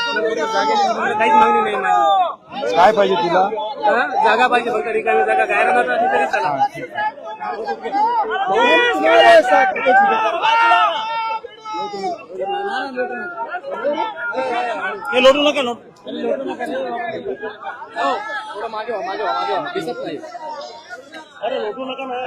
काहीच मागणी नाही माझी काय पाहिजे तुला? जागा पाहिजे फक्त रिकामी जागा. गायरानात असली तरी चला हे लोटू नका लोट थोडं मागे व्हा, मागे व्हा, मागे व्हा. दिसत नाही अरे लोटू नका ना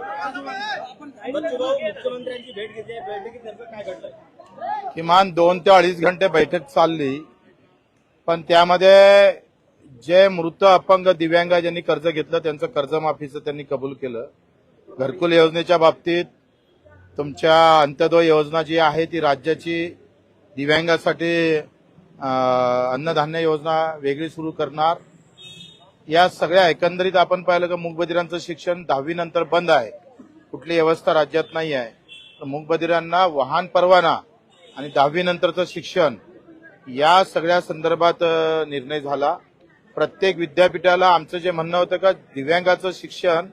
एक मिनिट मुख्यमंत्र्यांची भेट घेतली बैठकीत नेमकं काय घडलं किमान दोन ते अडीच घंटे बैठक चालली पण त्यामध्ये जे मृत अपंग दिव्यांग ज्यांनी कर्ज घेतलं त्यांचं कर्जमाफीचं त्यांनी कबूल केलं. घरकुल योजनेच्या बाबतीत तुमच्या अंत्योदय योजना जी आहे ती राज्याची दिव्यांगासाठी अन्नधान्य योजना वेगळी सुरू करणार. या सगळ्या एकंदरीत आपण पाहिलं की मूकबधिरांचं शिक्षण दहावी नंतर बंद आहे. कुठली व्यवस्था राज्यात नाही आहे तर मूकबधिरांना वाहन परवाना आणि दहावी नंतरचं शिक्षण या सगळ्या संदर्भात निर्णय झाला. प्रत्येक विद्यापीठाला आमचं जे म्हणणं होतं का दिव्यांगाचं शिक्षण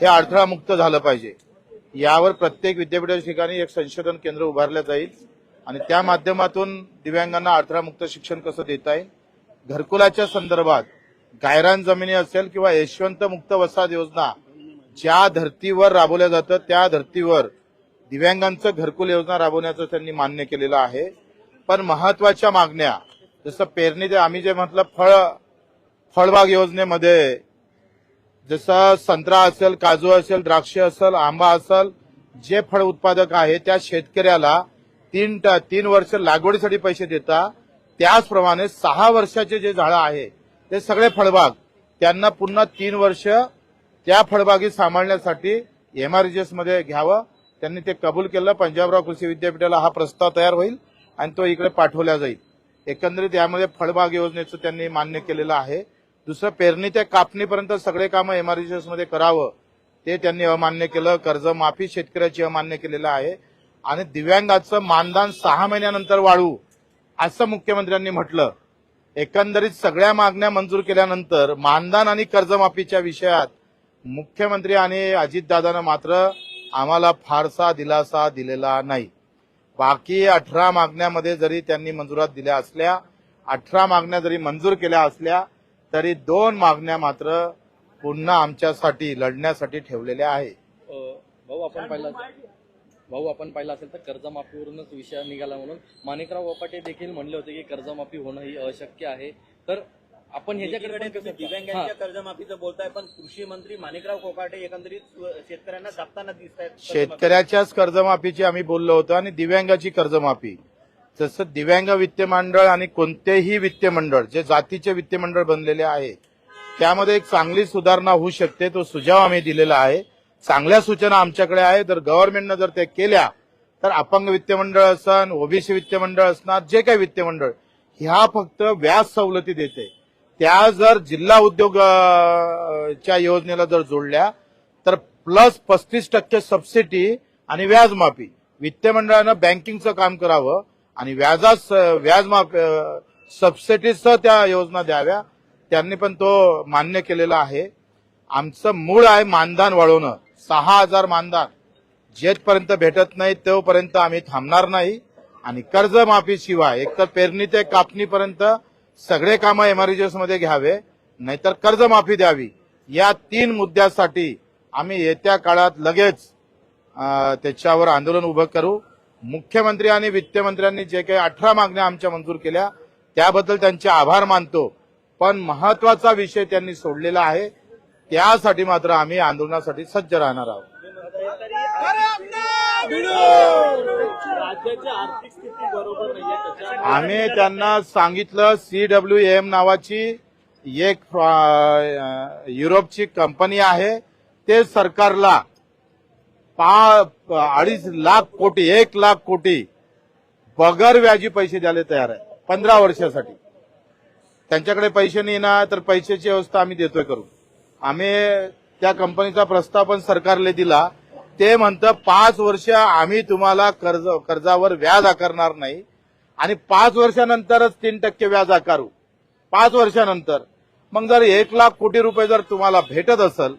हे अडथळामुक्त झालं पाहिजे. यावर प्रत्येक विद्यापीठाच्या ठिकाणी एक संशोधन केंद्र उभारलं जाईल आणि त्या माध्यमातून दिव्यांगांना अडथळामुक्त शिक्षण कसं देता येईल? घरकुलाच्या संदर्भात गायरान जमिनी असेल किंवा यशवंत मुक्त वसाहत योजना ज्या धर्तीवर राबवल्या जातं त्या धर्तीवर दिव्यांगांचं घरकुल योजना राबवण्याचं त्यांनी मान्य केलेलं आहे. पण महत्त्वाच्या मागण्या. जसं पेरणी ते आम्ही जे म्हटलं फळ फळबाग योजनेमध्ये जसं संत्रा असेल काजू असेल द्राक्ष असेल आंबा असेल जे फळ उत्पादक आहे त्या शेतकऱ्याला तीन तीन वर्ष लागवडीसाठी पैसे देता त्याचप्रमाणे सहा वर्षाचे जे झाडं आहे ते सगळे फळबाग त्यांना पुन्हा तीन वर्ष त्या फळबागी सांभाळण्यासाठी एमआरजीएसमध्ये घ्यावं. त्यांनी ते कबूल केलं. पंजाबराव कृषी विद्यापीठाला हा प्रस्ताव तयार होईल. आणि तो इकडे पाठवला जाईल. एकंदरीत यामध्ये फळबाग योजनेचं त्यांनी मान्य केलेलं आहे. दुसरं पेरणी ते कापणीपर्यंत सगळे कामं एमआरजीएसमध्ये करावं ते त्यांनी अमान्य केलं. कर्जमाफी शेतकऱ्याची अमान्य केलेलं आहे. आणि दिव्यांगाचं मानधन सहा महिन्यानंतर वाढवू असं मुख्यमंत्र्यांनी म्हटलं. एकंदरीत सगळ्या मागण्या मंजूर केल्यानंतर मानधन आणि कर्जमाफीच्या विषयात मुख्यमंत्री आणि अजितदादानं मात्र आम्हाला फारसा दिलासा दिलेला नाही. बाकी अठरा मागण्यामध्ये जरी त्यांनी मंजुरात दिल्या असल्या अठरा मागण्या जरी मंजूर केल्या असल्या तरी दोन मागण्या मात्र पुन्हा आमच्यासाठी लढण्यासाठी ठेवलेल्या आहे भाऊ आपण पाहिला भाऊ आपण पाहिलं असेल तर कर्जमाफीवरूनच विषय निघाला म्हणून. माणिकराव वपाटे देखील म्हणले होते की कर्जमाफी होणं ही अशक्य आहे. तर आपण ह्याच्याकडे दिव्यांगांच्या हां. कर्जमाफीचं बोलताय पण कृषी मंत्री माणिकराव कोकाटे एकंदरीत शेतकऱ्यांना दाबताना दिसत आहेत शेतकऱ्याच्याच कर्जमाफीची आम्ही बोललो होतो आणि दिव्यांगाची कर्जमाफी. जसं दिव्यांग वित्त मंडळ आणि कोणतेही वित्त मंडळ जे जातीचे वित्त मंडळ बनलेले आहे त्यामध्ये एक चांगली सुधारणा होऊ शकते तो सुझाव आम्ही दिलेला आहे. चांगल्या सूचना आमच्याकडे आहे जर गव्हर्नमेंटनं जर ते केल्या तर अपंग वित्त मंडळ असन ओबीसी वित्त मंडळ असणार जे काही वित्त मंडळ ह्या फक्त व्याज सवलती देते. त्या जर जिल्हा उद्योगाच्या योजनेला जर जोडल्या तर प्लस पस्तीस टक्के सबसिडी आणि व्याजमाफी. वित्त मंडळानं बँकिंगचं काम करावं आणि व्याजास व्याज माफ सबसिडीसह त्या योजना द्याव्या. त्यांनी पण तो मान्य केलेला आहे. आमचं मूळ आहे मानधन वाढवणं. सहा हजार मानधन. जेथपर्यंत भेटत नाही तोपर्यंत आम्ही थांबणार नाही. आणि कर्जमाफीशिवाय एकतर पेरणी ते कापणीपर्यंत सगळे कामं एमआरजीएसमध्ये घ्यावे नाहीतर कर्जमाफी द्यावी. या तीन मुद्द्यासाठी आम्ही येत्या काळात लगेच त्याच्यावर आंदोलन उभं करू. मुख्यमंत्री आणि वित्तमंत्र्यांनी जे काही अठरा मागण्या आमच्या मंजूर केल्या त्याबद्दल त्यांचे आभार मानतो. पण महत्त्वाचा विषय त्यांनी सोडलेला आहे त्यासाठी मात्र आम्ही आंदोलनासाठी सज्ज राहणार आहोत राज्याची आर्थिक स्थिती बरोबर नाहीये त्याच्या आम्ही त्यांना सांगितलं सी डब्ल्यू एम नावाची एक युरोपची कंपनी आहे. ते सरकारला पा अडीच लाख कोटी एक लाख कोटी बगर व्याजी पैसे द्यायला तयार आहे पंधरा वर्षासाठी. त्यांच्याकडे पैसे नाही ना तर पैशाची व्यवस्था आम्ही देतोय करून. आम्ही त्या कंपनीचा प्रस्ताव पण सरकारला दिला. ते म्हणतं पाच वर्ष आम्ही तुम्हाला कर्ज कर्जावर व्याज आकारणार नाही. आणि पाच वर्षानंतरच तीन टक्के व्याज आकारू. पाच वर्षानंतर. मग जर एक लाख कोटी रुपये जर तुम्हाला भेटत असेल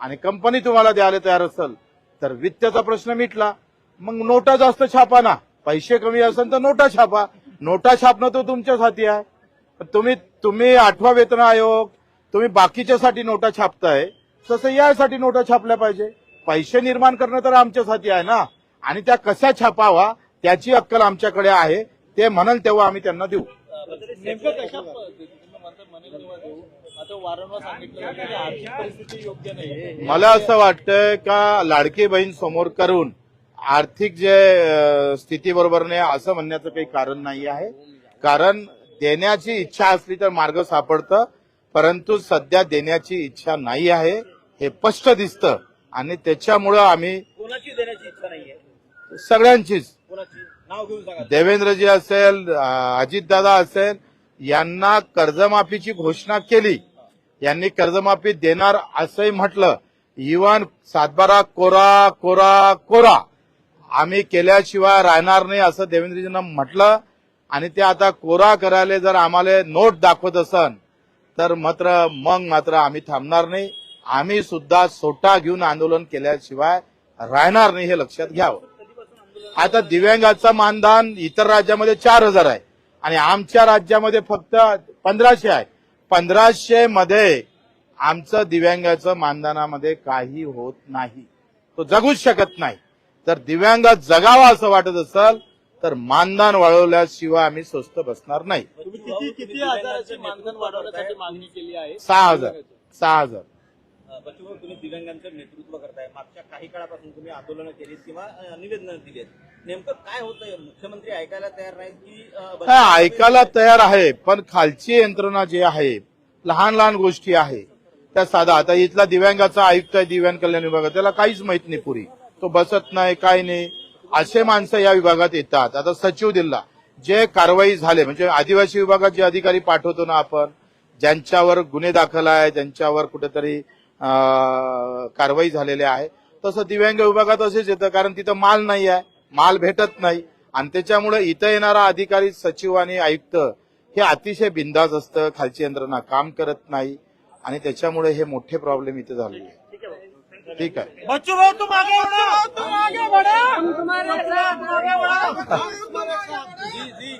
आणि कंपनी तुम्हाला द्यायला तयार असेल तर वित्ताचा प्रश्न मिटला. मग नोटा जास्त छापा ना. पैसे कमी असेल तर नोटा छापा. नोटा छापणं तो तुमच्याच हाती आहे. पण तुम्ही तुम्ही आठवा वेतन आयोग तुम्ही बाकीच्यासाठी नोटा छापताय तसं यासाठी नोटा छापल्या पाहिजे. पैसे निर्माण करणं तर आमच्याच हाती आहे ना. आणि त्या कशा छापावा त्याची अक्कल आमच्याकडे आहे. ते म्हणाल तेव्हा आम्ही त्यांना देऊ. मला असं वाटतं का लाडकी बहीण समोर करून आर्थिक जे स्थिती बरोबर नाही असं म्हणण्याचं काही कारण नाही आहे. कारण देण्याची इच्छा असली तर मार्ग सापडतं परंतु सध्या देण्याची इच्छा नाही आहे हे स्पष्ट दिसतं. आणि त्याच्यामुळं आम्ही कोणाची देण्याची इच्छा नाहीये? सगळ्यांचीच. कोणाची? नाव घेऊन सांगा. देवेंद्रजी असेल अजितदादा असेल यांना कर्जमाफीची घोषणा केली. यांनी कर्जमाफी देणार असंही म्हटलं. इवन सातबारा कोरा कोरा कोरा. आम्ही केल्याशिवाय राहणार नाही असं देवेंद्रजींना म्हटलं. आणि ते आता कोरा करायला जर आम्हाला नोट दाखवत असन तर मात्र मग मात्र आम्ही थांबणार नाही. आम्ही सुद्धा सोटा घेऊन आंदोलन केल्याशिवाय राहणार नाही हे लक्षात घ्यावं. आता दिव्यांगाचं मानधन इतर राज्यामध्ये चार हजार आहे आणि आमच्या राज्यामध्ये फक्त पंधराशे आहे. पंधराशे मध्ये आमचं दिव्यांगाचं मानधनामध्ये काही होत नाही. तो जगूच शकत नाही. तर दिव्यांग जगावा असं वाटत असेल तर मानधन वाढवल्याशिवाय आम्ही स्वस्त बसणार नाही. तुम्ही किती किती हजाराचे मानधन वाढवण्यासाठी मागणी केली आहे? सहा हजार. सहा हजार. बच्चू तुम्ही दिव्यांगांचं नेतृत्व करताय. मागच्या काही काळापासून तुम्ही आंदोलनं केलीत किंवा निवेदनं दिलीत. नेमकं काय होतंय? मुख्यमंत्री ऐकायला तयार नाही की ऐकायला तयार आहे पण खालची यंत्रणा जी आहे लहान लहान गोष्टी आहे त्या साधा. आता इथला दिव्यांगाचा आयुक्त आहे दिव्यांग कल्याण विभागात त्याला काहीच माहीत नाही पुरी. तो बसत नाही काय नाही. असे माणसं या विभागात येतात. आता सचिव दिला जे कारवाई झाले म्हणजे आदिवासी विभागात जे अधिकारी पाठवतो ना आपण ज्यांच्यावर गुन्हे दाखल आहे ज्यांच्यावर कुठेतरी कारवाई झालेली आहे. तसं दिव्यांग विभागात असेच येतं कारण तिथं माल नाही आहे माल भेटत नाही. आणि त्याच्यामुळे इथं येणारा अधिकारी सचिव आणि आयुक्त हे अतिशय बिंदास असतं खालची यंत्रणा काम करत नाही. आणि त्याच्यामुळे हे मोठे प्रॉब्लेम इथे झालेले आहे ठीक आहे. बच्चू भाऊ तुम आगे बढ़ो तुम आगे बढ़ो हम तुम्हारे साथ आगे बढ़ो जी जी.